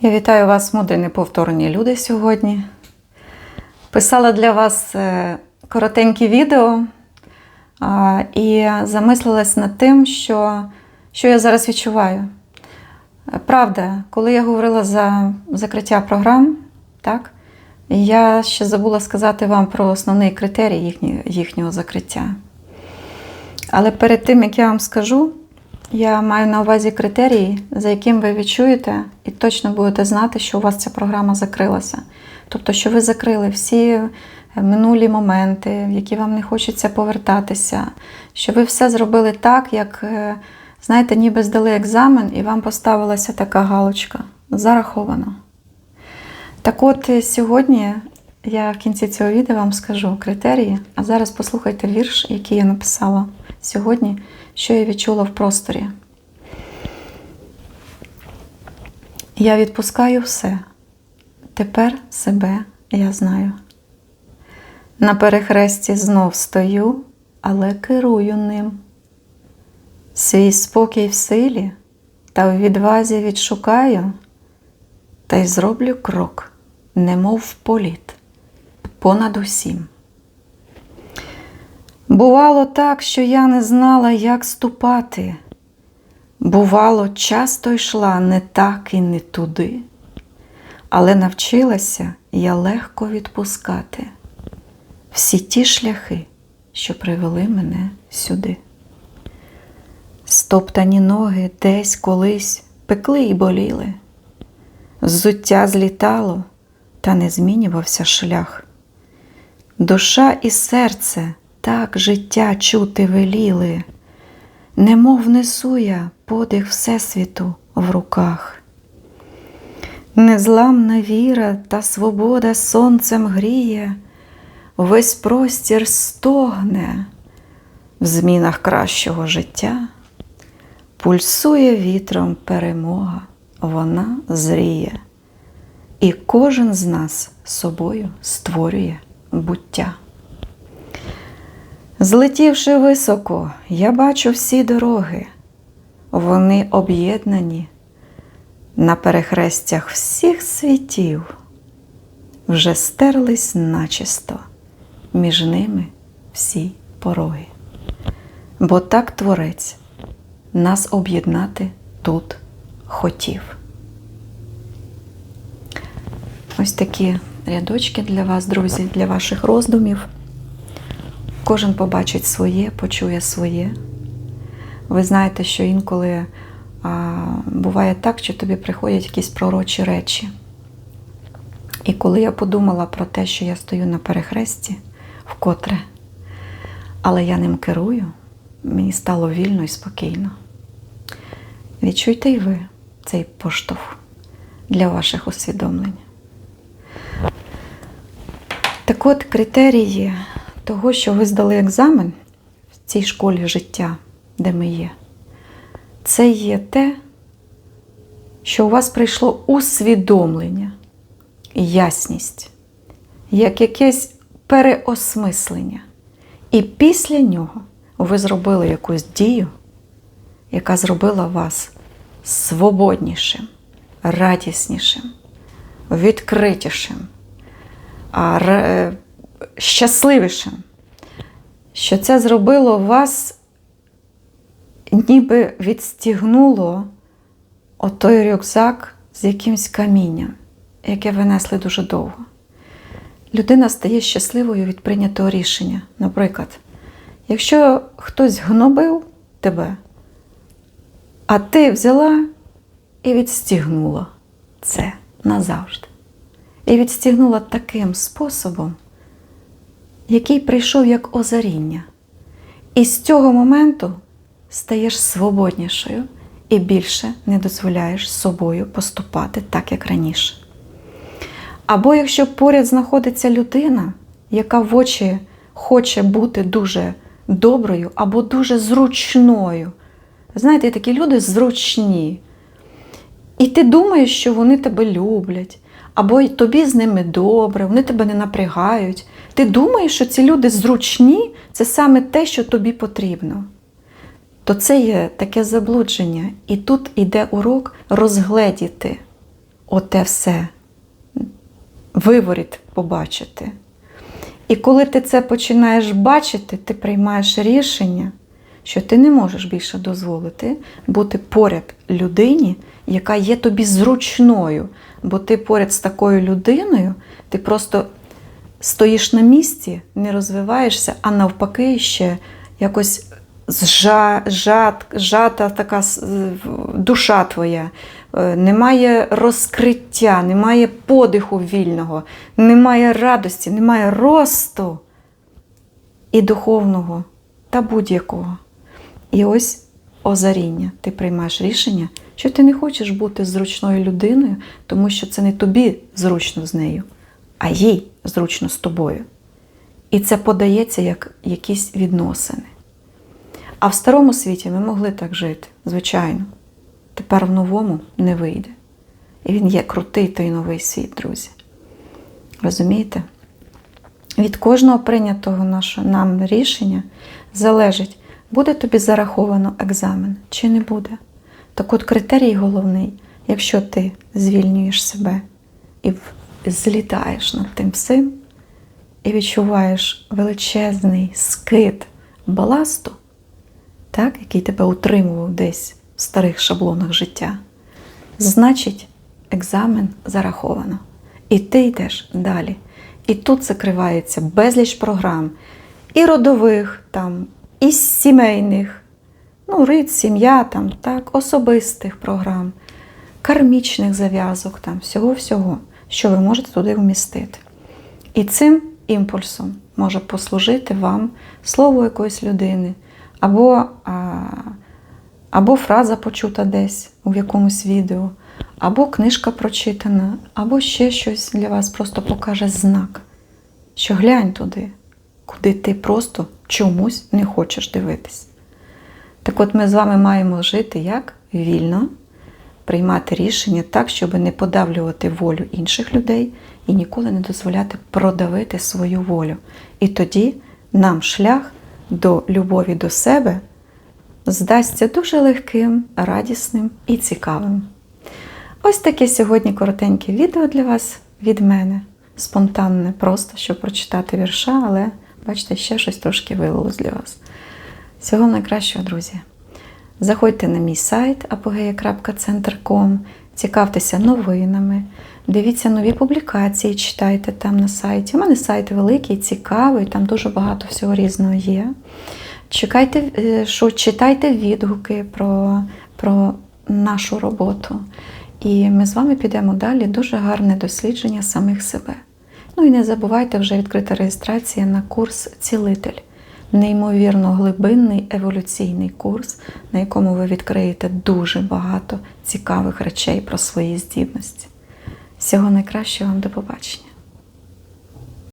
Я вітаю вас, мудрі неповторні люди сьогодні. Писала для вас е, коротеньке відео і замислилась над тим, що, що я зараз відчуваю. Е, Правда, коли я говорила за закриття програм, так, я ще забула сказати вам про основний критерій їхнього закриття. Але перед тим, як я вам скажу, я маю на увазі критерії, за яким ви відчуєте і точно будете знати, що у вас ця програма закрилася. Тобто, що ви закрили всі е, минулі моменти, в які вам не хочеться повертатися, що ви все зробили так, як, е, знаєте, ніби здали екзамен, і вам поставилася така галочка. Зараховано. Так от е, сьогодні я в кінці цього відео вам скажу критерії, а зараз послухайте вірш, який я написала сьогодні, що я відчула в просторі. Я відпускаю все. Тепер себе я знаю. На перехресті знов стою, але керую ним. Свій спокій в силі та в відвазі відшукаю, та й зроблю крок, немов в політ, понад усім. Бувало так, що я не знала, як ступати. Бувало, часто йшла не так і не туди, але навчилася я легко відпускати всі ті шляхи, що привели мене сюди. Стоптані ноги десь колись пекли й боліли, взуття злітало, та не змінювався шлях. Душа і серце так життя чути веліли, немов несу я подих Всесвіту в руках. Незламна віра та свобода сонцем гріє, весь простір стогне в змінах кращого життя, пульсує вітром перемога, вона зріє, і кожен з нас собою створює буття. Злетівши високо, я бачу всі дороги, вони об'єднані на перехрестях всіх світів, вже стерлись начисто між ними всі пороги. Бо так Творець нас об'єднати тут хотів. Ось такі рядочки для вас, друзі, для ваших роздумів. Кожен побачить своє, почує своє. Ви знаєте, що інколи а, буває так, що тобі приходять якісь пророчі речі. І коли я подумала про те, що я стою на перехресті вкотре, але я ним керую, мені стало вільно і спокійно. Відчуйте й ви цей поштовх для ваших усвідомлень. От критерії того, що ви здали екзамен в цій школі життя, де ми є, це є те, що у вас прийшло усвідомлення, ясність, як якесь переосмислення. І після нього ви зробили якусь дію, яка зробила вас свободнішим, радіснішим, відкритішим, щасливішим, що це зробило вас, ніби відстігнуло отой рюкзак з якимсь камінням, яке ви несли дуже довго. Людина стає щасливою від прийнятого рішення. Наприклад, якщо хтось гнобив тебе, а ти взяла і відстігнула це назавжди. І відстігнула таким способом, який прийшов як озаріння. І з цього моменту стаєш свободнішою і більше не дозволяєш собою поступати так, як раніше. Або якщо поряд знаходиться людина, яка в очі хоче бути дуже доброю або дуже зручною. Знаєте, такі люди зручні. І ти думаєш, що вони тебе люблять, або тобі з ними добре, вони тебе не напрягають. Ти думаєш, що ці люди зручні це саме те, що тобі потрібно. То це є таке заблудження. І тут іде урок розгледіти оте все виворіт побачити. І коли ти це починаєш бачити, ти приймаєш рішення, що ти не можеш більше дозволити бути поряд людині, яка є тобі зручною. Бо ти поряд з такою людиною, ти просто стоїш на місці, не розвиваєшся, а навпаки, ще якось зжа, жат, жата така душа твоя. Е, Немає розкриття, немає подиху вільного, немає радості, немає росту і духовного та будь-якого. І ось озаріння. Ти приймаєш рішення, що ти не хочеш бути зручною людиною, тому що це не тобі зручно з нею, а їй зручно з тобою. І це подається як якісь відносини. А в старому світі ми могли так жити, звичайно. Тепер в новому не вийде. І він є крутий той новий світ, друзі. Розумієте? Від кожного прийнятого нашого нам рішення залежить, буде тобі зараховано екзамен чи не буде. Так от критерій головний, якщо ти звільнюєш себе і злітаєш над тим всім, і відчуваєш величезний скид баласту, так, який тебе утримував десь в старих шаблонах життя, значить, екзамен зараховано. І ти йдеш далі. І тут закривається безліч програм, і родових, там, і сімейних, ну, рід, сім'я, там, так, особистих програм, кармічних зав'язок, там, всього-всього, що ви можете туди вмістити. І цим імпульсом може послужити вам слово якоїсь людини, або, а, або фраза почута десь у якомусь відео, або книжка прочитана, або ще щось для вас просто покаже знак, що глянь туди, куди ти просто чомусь не хочеш дивитись. Так от ми з вами маємо жити як вільно, приймати рішення так, щоб не подавлювати волю інших людей і ніколи не дозволяти продавити свою волю. І тоді нам шлях до любові до себе здасться дуже легким, радісним і цікавим. Ось таке сьогодні коротеньке відео для вас від мене. Спонтанне, просто щоб прочитати вірша, але бачите, ще щось трошки вилилось для вас. Всього найкращого, друзі! Заходьте на мій сайт apogeя.центр.com, цікавтеся новинами, дивіться нові публікації, читайте там на сайті. У мене сайт великий, цікавий, там дуже багато всього різного є. Чекайте, е, що читайте відгуки про, про нашу роботу. І ми з вами підемо далі. Дуже гарне дослідження самих себе. Ну і не забувайте вже відкрита реєстрація на курс Цілитель. Неймовірно глибинний еволюційний курс, на якому ви відкриєте дуже багато цікавих речей про свої здібності. Всього найкращого вам до побачення!